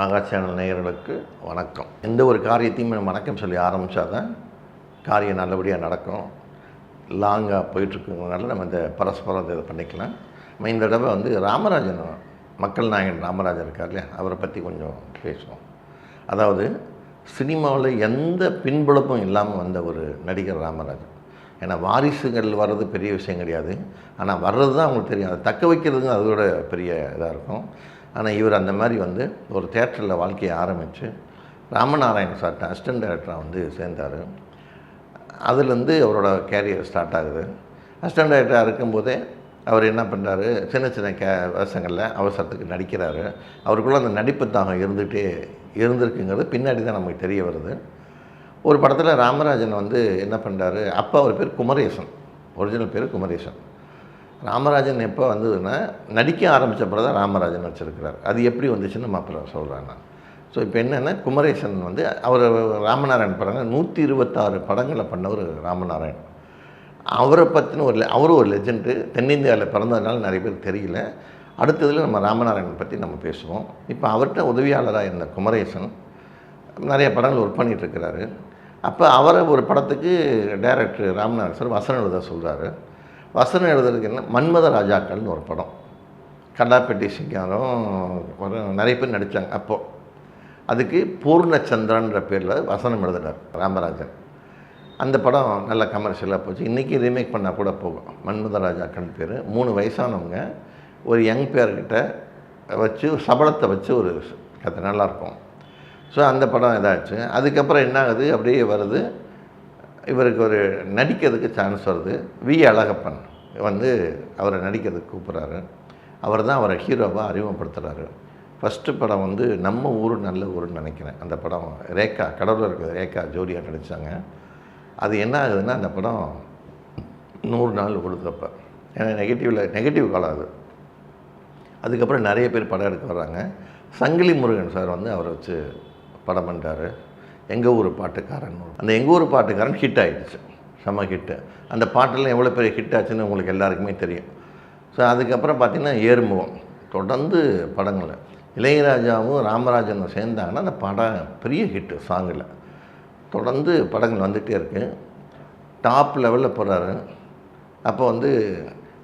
மகா சேனல் நேயர்களுக்கு வணக்கம். எந்த ஒரு காரியத்தையும் நம்ம வணக்கம் சொல்லி ஆரம்பித்தா தான் காரியம் நல்லபடியாக நடக்கும். லாங்காக போயிட்டுருக்குறதுனால நம்ம இந்த பரஸ்பரம் இதை பண்ணிக்கலாம். நம்ம இந்த தடவை வந்து ராமராஜன் மக்கள் நாயகன் ராமராஜன் இருக்கார் இல்லையா? அவரை பற்றி கொஞ்சம் பேசுவோம். அதாவது சினிமாவில் எந்த பின்புலப்பும் இல்லாமல் வந்த ஒரு நடிகர் ராமராஜன். ஏன்னா வாரிசுகள் வர்றது பெரிய விஷயம் கிடையாது. ஆனால் வர்றது தான் அவங்களுக்கு தெரியும். அதை தக்க வைக்கிறதுங்க அதோட பெரிய இதாக இருக்கும். ஆனால் இவர் அந்த மாதிரி வந்து ஒரு தேட்டரில் வாழ்க்கையை ஆரம்பித்து ராமநாராயண் சார்ட்ட அசிஸ்டன்ட் டைரக்டராக வந்து சேர்ந்தார். அதுலேருந்து அவரோட கேரியர் ஸ்டார்ட் ஆகுது. அசிஸ்டன்ட் டைரக்டராக இருக்கும்போதே அவர் என்ன பண்ணுறாரு சின்ன சின்ன கே வருஷங்களில் அவசரத்துக்கு நடிக்கிறாரு. அவருக்குள்ளே அந்த நடிப்பு தாகம் இருந்துகிட்டே இருந்திருக்குங்கிறது பின்னாடி தான் நமக்கு தெரிய வருது. ஒரு படத்தில் ராமராஜன் வந்து என்ன பண்ணுறாரு அப்பா அவர் பேர் குமரேசன். ஒரிஜினல் பேர் குமரேசன். ராமராஜன் எப்போ வந்ததுன்னா நடிக்க ஆரம்பித்த தான் ராமராஜன் வச்சுருக்கிறார். அது எப்படி வந்துச்சுன்னு நம்ம அப்புறம் சொல்கிறேன் நான். ஸோ இப்போ என்னென்னா குமரேசன் வந்து அவர் ராமநாராயண் படங்கள் நூற்றி இருபத்தாறு படங்களை பண்ணவர் ராமநாராயண் அவரை பற்றின ஒரு அவரும் ஒரு லெஜெண்டு தென்னிந்தியாவில் பிறந்ததுனால நிறைய பேருக்கு தெரியல. அடுத்ததில் நம்ம ராமநாராயணன் பற்றி நம்ம பேசுவோம். இப்போ அவர்கிட்ட உதவியாளராக இருந்த குமரேசன் நிறைய படங்கள் ஒர்க் பண்ணிகிட்ருக்கிறாரு அப்போ அவரை ஒரு படத்துக்கு டைரக்டர் ராமநாதன் சார் வசனம் எழுத சொல்கிறாரு வசனம் எழுதுறதுக்கு என்ன? மன்மத ராஜாக்கள்னு ஒரு படம். கண்டாப்பெட்டி சிங்காரம் ஒரு நிறைய பேர் நடித்தாங்க அப்போது அதுக்கு பூர்ணச்சந்திரன்ற பேரில் வசனம் எழுதுகிறார் ராமராஜன். அந்த படம் நல்ல கமர்ஷியலாக போச்சு. இன்றைக்கி ரீமேக் பண்ணால் கூட போகும். மன்மத ராஜாக்கள் பேர். மூணு வயசானவங்க ஒரு யங் பேர்கிட்ட வச்சு சபலத்தை வச்சு ஒரு கதை. நல்லாயிருக்கும் ஸோ அந்த படம் இதாச்சு. அதுக்கப்புறம் என்ன ஆகுது? அப்படியே வருது. இவருக்கு ஒரு நடிக்கிறதுக்கு சான்ஸ் வருது. வி. அழகப்பன் வந்து அவரை நடிக்கிறதுக்கு கூப்பிட்றாரு. அவர் தான் அவரை ஹீரோவாக அறிமுகப்படுத்துகிறாரு ஃபஸ்ட்டு படம் வந்து நம்ம ஊர் நல்ல ஊருன்னு நினைக்கிறேன். அந்த படம் ரேகா கடவுள் இருக்கிற ரேகா ஜோடியாக நடித்தாங்க அது என்ன ஆகுதுன்னா அந்த படம் நூறு நாள் கொடுத்தப்ப ஏன்னா நெகட்டிவில் நெகட்டிவ் காலம் அது. அதுக்கப்புறம் நிறைய பேர் படம் எடுக்க வர்றாங்க. சங்கிலி முருகன் சார் வந்து அவரை வச்சு படம் பண்ணுறாரு எங்கள் ஊர் பாட்டுக்காரன்? அந்த எங்கள் ஊர் பாட்டுக்காரன் ஹிட் ஆகிடுச்சு செம ஹிட்டு அந்த பாட்டெல்லாம் எவ்வளோ பெரிய ஹிட் ஆச்சுன்னு உங்களுக்கு எல்லாருக்குமே தெரியும். ஸோ அதுக்கப்புறம் பார்த்திங்கன்னா ஏறுமுகம். தொடர்ந்து படங்கள் இளையராஜாவும் ராமராஜனும் சேர்ந்தாங்கன்னா அந்த படம் பெரிய ஹிட்டு சாங்கில் தொடர்ந்து படங்கள் வந்துகிட்டே இருக்குது டாப் லெவலில் போகிறாரு அப்போ வந்து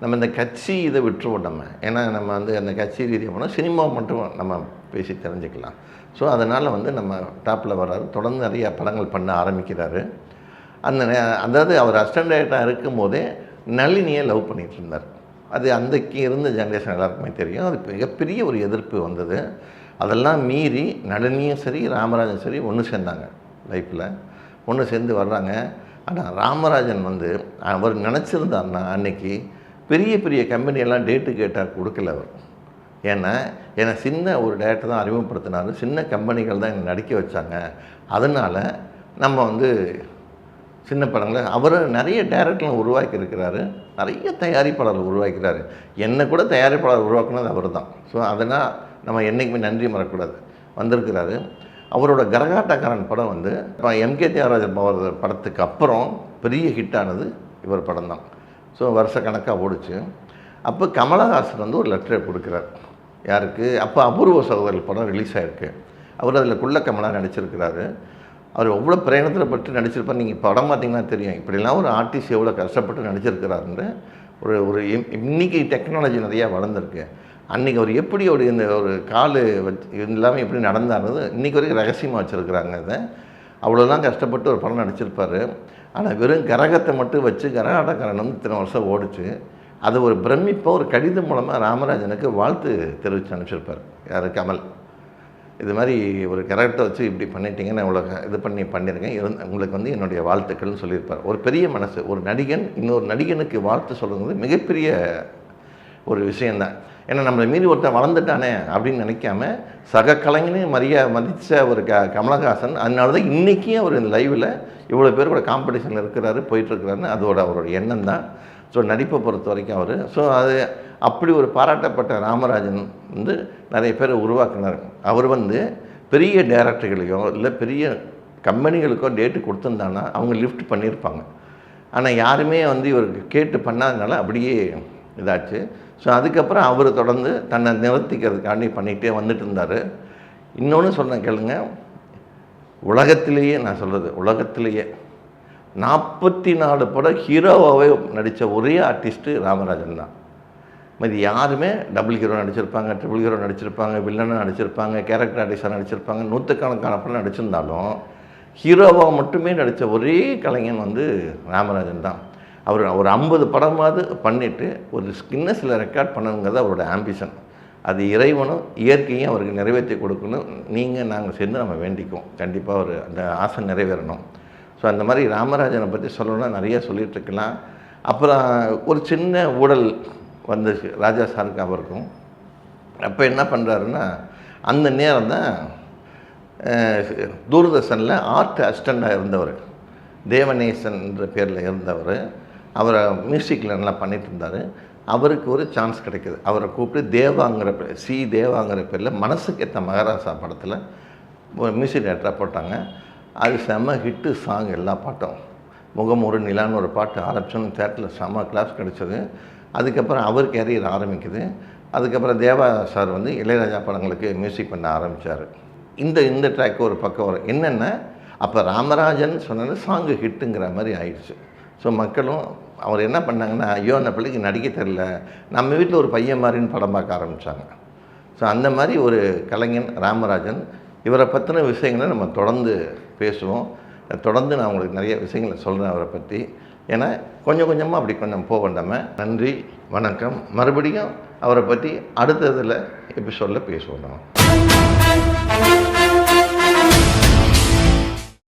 நம்ம இந்த கட்சி இதை விட்டுருவோம் நம்ம. ஏன்னா நம்ம வந்து அந்த கட்சி ரீதியாக போனால் சினிமா மட்டும் நம்ம பேசி தெரிஞ்சுக்கலாம். ஸோ அதனால் வந்து நம்ம டாப்பில் வர்றாரு. தொடர்ந்து நிறைய படங்கள் பண்ண ஆரம்பிக்கிறாரு. அந்த நே- அதாவது அவர் அசிஸ்டன்ட் டைரக்டராக இருக்கும்போதே நளினியை லவ் பண்ணிகிட்டு இருந்தார். அது அன்றைக்கு இருந்த ஜென்ரேஷன் எல்லாருக்குமே தெரியும். அது மிகப்பெரிய ஒரு எதிர்ப்பு வந்தது. அதெல்லாம் மீறி நளினியும் சரி ராமராஜன் சரி ஒன்று சேர்ந்தாங்க லைஃப்பில் ஒன்று சேர்ந்து வர்றாங்க. ஆனால் ராமராஜன் வந்து அவர் நினச்சிருந்தாருன்னா அன்னைக்கு பெரிய பெரிய கம்பெனியெல்லாம் டேட்டு கேட்டால் கொடுக்கல அவர். ஏன்னா என்னை சின்ன ஒரு டேரக்டர் தான் அறிமுகப்படுத்தினாரு. சின்ன கம்பெனிகள் தான் என்னை நடிக்க வச்சாங்க. அதனால் நம்ம வந்து சின்ன படங்களை அவர் நிறைய டேரக்டர்லாம் உருவாக்கி இருக்கிறாரு நிறைய தயாரிப்பாளர் உருவாக்கிறாரு என்னை கூட தயாரிப்பாளர் உருவாக்குனது அவர் தான். ஸோ அதனால் நம்ம என்றைக்குமே நன்றி மறக்கக்கூடாது. வந்திருக்கிறாரு. அவரோட கரகாட்டக்காரன் படம் வந்து எம்கே தியாகராஜன் அவர் படத்துக்கு அப்புறம் பெரிய ஹிட் ஆனது இவர் படம் தான். ஸோ வருஷ கணக்காக ஓடிச்சு. அப்போ கமலஹாசன் வந்து ஒரு லெட்டர் கொடுக்குறார். யாருக்கு? அப்போ அபூர்வ சகோதரர் படம் ரிலீஸ் ஆகிருக்கு அவர் அதில் குள்ள கமலாக நடிச்சிருக்கிறாரு. அவர் எவ்வளோ பிரயணத்தில் பட்டு நடிச்சிருப்பார். நீங்கள் படம் பார்த்தீங்கன்னா தெரியும். இப்படிலாம் ஒரு ஆர்டிஸ்ட் எவ்வளோ கஷ்டப்பட்டு நடிச்சிருக்கிறாருன்னு ஒரு ஒரு இம்- இன்னைக்கு டெக்னாலஜி நிறையா வளர்ந்துருக்கு. அன்றைக்கி அவர் எப்படி ஒரு இந்த ஒரு கால் வச்சு இல்லாமல் எப்படி நடந்தாருன்னு இன்றைக்கி வரைக்கும் ரகசியமாக வச்சுருக்குறாங்க அதை அவ்வளோதான் கஷ்டப்பட்டு ஒரு படம் நடிச்சிருப்பார். ஆனால் வெறும் கரகத்தை மட்டும் வச்சு கரகாட்டக்காரன் வந்து இத்தனை வருஷம் ஓடிச்சு. அது ஒரு பிரமிப்பாக ஒரு கடிதம் மூலமாக ராமராஜனுக்கு வாழ்த்து தெரிவித்து அனுப்பிச்சிருப்பார். யார்? கமல். இது மாதிரி ஒரு கரகத்தை வச்சு இப்படி பண்ணிட்டீங்க நான் இவ்வளோ இது பண்ணி பண்ணியிருக்கேன். இருந் உங்களுக்கு வந்து என்னுடைய வாழ்த்துக்கள்னு சொல்லியிருப்பார். ஒரு பெரிய மனசு ஒரு நடிகன் இன்னொரு நடிகனுக்கு வாழ்த்து சொல்கிறது மிகப்பெரிய ஒரு விஷயந்தான் ஏன்னா நம்மளை மீறி ஒருத்தன் வளர்ந்துட்டானே அப்படின்னு நினைக்காம சக கலைஞனையும் மரியா மதித்த ஒரு க கமலஹாசன் அதனால தான் இன்றைக்கும் அவர் இந்த லைவில் இவ்வளோ பேர் கூட காம்படிஷனில் இருக்கிறாரு போயிட்டுருக்கிறாருன்னு அதோட அவரோட எண்ணம் தான். ஸோ நடிப்பை பொறுத்த வரைக்கும் அவர். ஸோ அது அப்படி ஒரு பாராட்டப்பட்ட ராமராஜன் வந்து நிறைய பேர் உருவாக்குனார். அவர் வந்து பெரிய டேரக்டர்களையோ இல்லை பெரிய கம்பெனிகளுக்கோ டேட்டு கொடுத்துருந்தாங்கன்னா அவங்க லிஃப்ட் பண்ணியிருப்பாங்க. ஆனால் யாருமே வந்து இவருக்கு கேட்டு பண்ணாதனால அப்படியே இதாச்சு. ஸோ அதுக்கப்புறம் அவர் தொடர்ந்து தன்னை நிறுத்திக்கிறதுக்காண்டி பண்ணிகிட்டே வந்துட்டு இருந்தார். இன்னொன்று சொன்னேன் கேளுங்க. உலகத்திலேயே நான் சொல்கிறது உலகத்திலேயே நாற்பத்தி நாலு படம் ஹீரோவாகவே நடித்த ஒரே ஆர்டிஸ்ட்டு ராமராஜன் தான். இது யாருமே டபுள் ஹீரோ நடிச்சிருப்பாங்க ட்ரிபிள் ஹீரோ நடிச்சிருப்பாங்க வில்லனாக நடிச்சிருப்பாங்க கேரக்டர் ஆர்டிஸ்டாக நடிச்சிருப்பாங்க நூற்றுக்கணக்கான படம் நடிச்சிருந்தாலும் ஹீரோவாக மட்டுமே நடித்த ஒரே கலைஞன் வந்து ராமராஜன் தான். அவர் ஒரு ஐம்பது படமாவது பண்ணிவிட்டு ஒரு ஸ்கின்னஸில் ரெக்கார்ட் பண்ணணுங்கிறது அவரோட ஆம்பிஷன் அது இறைவனும் இயற்கையும் அவருக்கு நிறைவேற்றி கொடுக்கணும். நீங்கள் நாங்கள் சேர்ந்து நம்ம வேண்டிக்குவோம். கண்டிப்பாக ஒரு அந்த ஆசை நிறைவேறணும். ஸோ அந்த மாதிரி ராமராஜனை பற்றி சொல்லணும்னா நிறைய சொல்லிகிட்ருக்கலாம் அப்புறம் ஒரு சின்ன ஊழல் வந்துச்சு ராஜா சாருக்கு அவருக்கும். அப்போ என்ன பண்ணுறாருன்னா அந்த நேரம் தான் தூர்தர்ஷனில் ஆர்ட் அசிஸ்டண்ட்டாக இருந்தவர். தேவநேசன்ற பேரில் இருந்தவர். அவரை மியூசிக்கில் நல்லா பண்ணிட்டு இருந்தார் அவருக்கு ஒரு சான்ஸ் கிடைக்குது. அவரை கூப்பிட்டு தேவாங்கிற பேர் சி தேவாங்கிற பேரில் மனசுக்கு ஏற்ற மகாராசா படத்தில் ஒரு மியூசிக் டேரக்டராக போட்டாங்க. அது செம்ம ஹிட்டு சாங் எல்லா பாட்டும். முகம் ஒரு நிலான்னு ஒரு பாட்டு ஆரம்பிச்சோன்னு தேட்டரில் செம்ம கிளாஸ் கிடச்சிது. அதுக்கப்புறம் அவர் கேரியர் ஆரம்பிக்குது. அதுக்கப்புறம் தேவா சார் வந்து இளையராஜா படங்களுக்கு மியூசிக் பண்ண ஆரம்பித்தார் இந்த இந்த ட்ராக் ஒரு பக்கம் வரும். என்னென்ன? அப்போ ராமராஜன் சொன்னது சாங்கு ஹிட்டுங்கிற மாதிரி ஆயிடுச்சு. ஸோ மக்களும் அவர் என்ன பண்ணாங்கன்னா ஐயோ அந்த பிள்ளைக்கு நடிக்க தெரில நம்ம வீட்டில் ஒரு பையன் மாதிரின்னு படம் பார்க்க ஆரம்பித்தாங்க ஸோ அந்த மாதிரி ஒரு கலைஞன் ராமராஜன் இவரை பற்றின விஷயங்களை நம்ம தொடர்ந்து பேசுவோம். தொடர்ந்து நான் உங்களுக்கு நிறைய விஷயங்களை சொல்கிறேன் அவரை பற்றி ஏன்னா கொஞ்சம் கொஞ்சமாக அப்படி கொஞ்சம் போக வேண்டாம. நன்றி வணக்கம். மறுபடியும் அவரை பற்றி அடுத்த இதில் எபிசோடில் பேசுவோம் நம்ம.